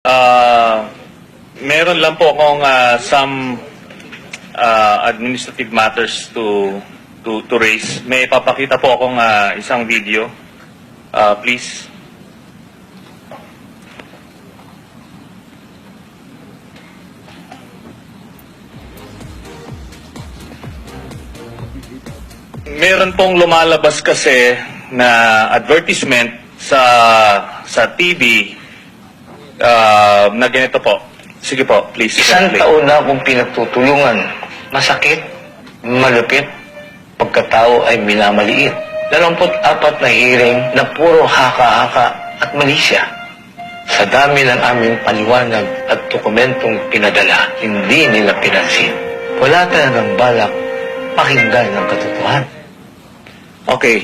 Uh, meron lang po akong uh, some uh, administrative matters to to to raise. May papakita po akong uh, isang video. Uh, please. Meron pong lumalabas kasi na advertisement sa sa TV uh, na ganito po. Sige po, please. Isang play. taon na akong pinagtutulungan. Masakit, malupit, pagkatao ay minamaliit. 24 na hearing na puro haka-haka at malisya. Sa dami ng aming paliwanag at dokumentong pinadala, hindi nila pinansin. Wala talagang balak pakinggan ng katotohanan. Okay.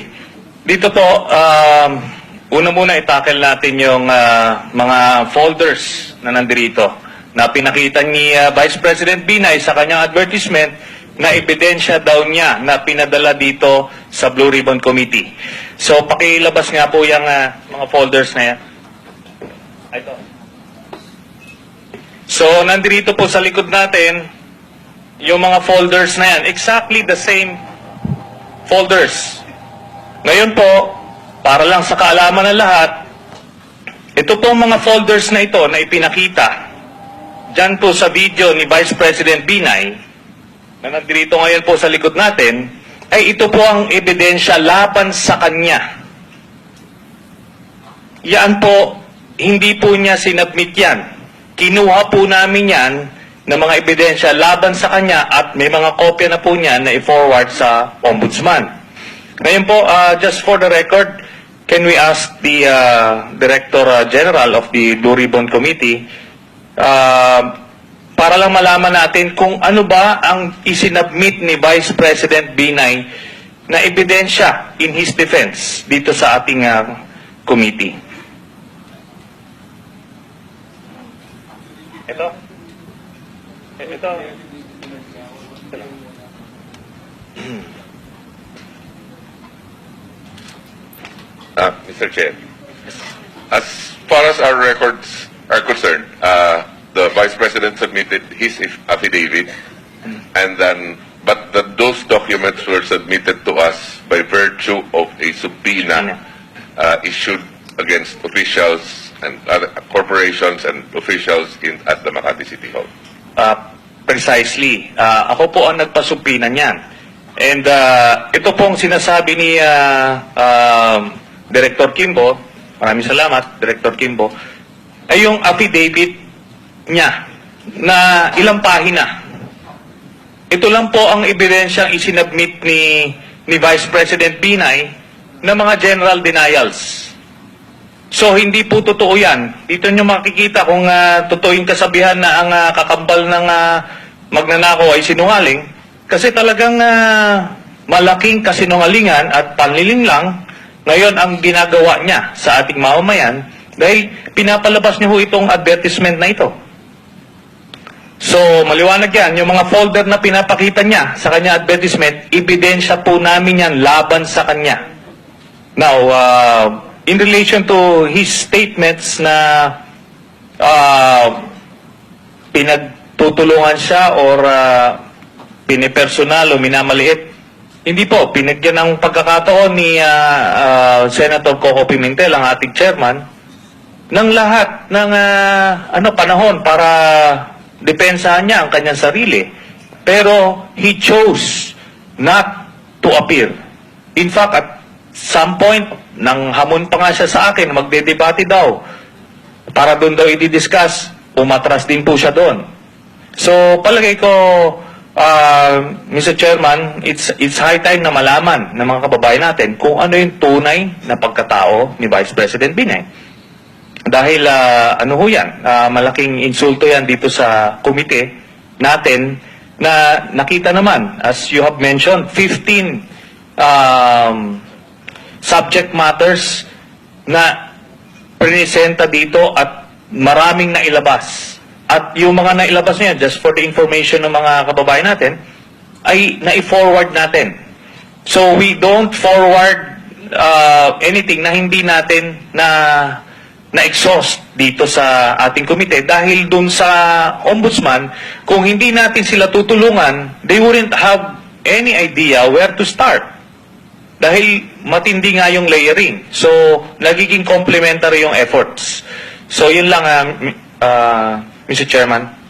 Dito po, um, una muna itakel natin yung ah, mga folders na nandirito na pinakita ni ah, Vice President Binay sa kanyang advertisement na ebidensya daw niya na pinadala dito sa Blue Ribbon Committee. So, pakilabas nga po yung ah, mga folders na yan. Ito. So, nandirito po sa likod natin yung mga folders na yan. Exactly the same folders. Ngayon po, para lang sa kaalaman ng lahat, ito po mga folders na ito na ipinakita dyan po sa video ni Vice President Binay, na nandito ngayon po sa likod natin, ay ito po ang ebidensya laban sa kanya. Yan po, hindi po niya sinabmit yan. Kinuha po namin yan ng mga ebidensya laban sa kanya at may mga kopya na po niya na i-forward sa ombudsman. Ngayon po, uh, just for the record, can we ask the uh, Director uh, General of the Blue Ribbon Committee uh, para lang malaman natin kung ano ba ang isinabmit ni Vice President Binay na ebidensya in his defense dito sa ating uh, committee. Ito. Ito. Uh, Mr. Chair, as far as our records are concerned, uh, the Vice President submitted his affidavit, and then, but that those documents were submitted to us by virtue of a subpoena uh, issued against officials and other corporations and officials in at the Makati City Hall. Uh, precisely. Uh, ako po ang nagpasumpina niyan. And uh, ito pong sinasabi ni uh, um, Director Kimbo, maraming salamat, Director Kimbo, ay yung affidavit niya na ilang pahina. Ito lang po ang ebidensyang isinabmit ni, ni Vice President Binay na mga general denials. So, hindi po totoo yan. Dito nyo makikita kung uh, totoo yung kasabihan na ang ah, kakambal ng ah, magnanakaw ay sinungaling. Kasi talagang ah, malaking kasinungalingan at panliling lang ngayon ang ginagawa niya sa ating mamamayan dahil pinapalabas niyo ho itong advertisement na ito. So, maliwanag yan. Yung mga folder na pinapakita niya sa kanya advertisement, ebidensya po namin yan laban sa kanya. Now, uh, in relation to his statements na uh, pinagtutulungan siya or uh, pinipersonal o minamaliit, hindi po, pinagyan ng pagkakataon ni uh, uh, Senator Coco Pimentel, ang ating chairman, ng lahat ng uh, ano panahon para depensahan niya ang kanyang sarili. Pero he chose not to appear. In fact, at some point, nang hamon pa nga siya sa akin, magdedebate daw. Para doon daw i-discuss, umatras din po siya doon. So, palagay ko, uh, Mr. Chairman, it's, it's high time na malaman ng mga kababayan natin kung ano yung tunay na pagkatao ni Vice President Binay. Dahil ah, ano ho yan, ah, malaking insulto yan dito sa komite natin na nakita naman, as you have mentioned, 15 um, subject matters na presenta dito at maraming nailabas. At yung mga nailabas niya, just for the information ng mga kababayan natin, ay na-forward natin. So we don't forward uh, anything na hindi natin na na-exhaust dito sa ating komite dahil dun sa ombudsman, kung hindi natin sila tutulungan, they wouldn't have any idea where to start. Dahil matindi nga yung layering. So, nagiging complementary yung efforts. So, yun lang, ah, m- ah, Mr. Chairman.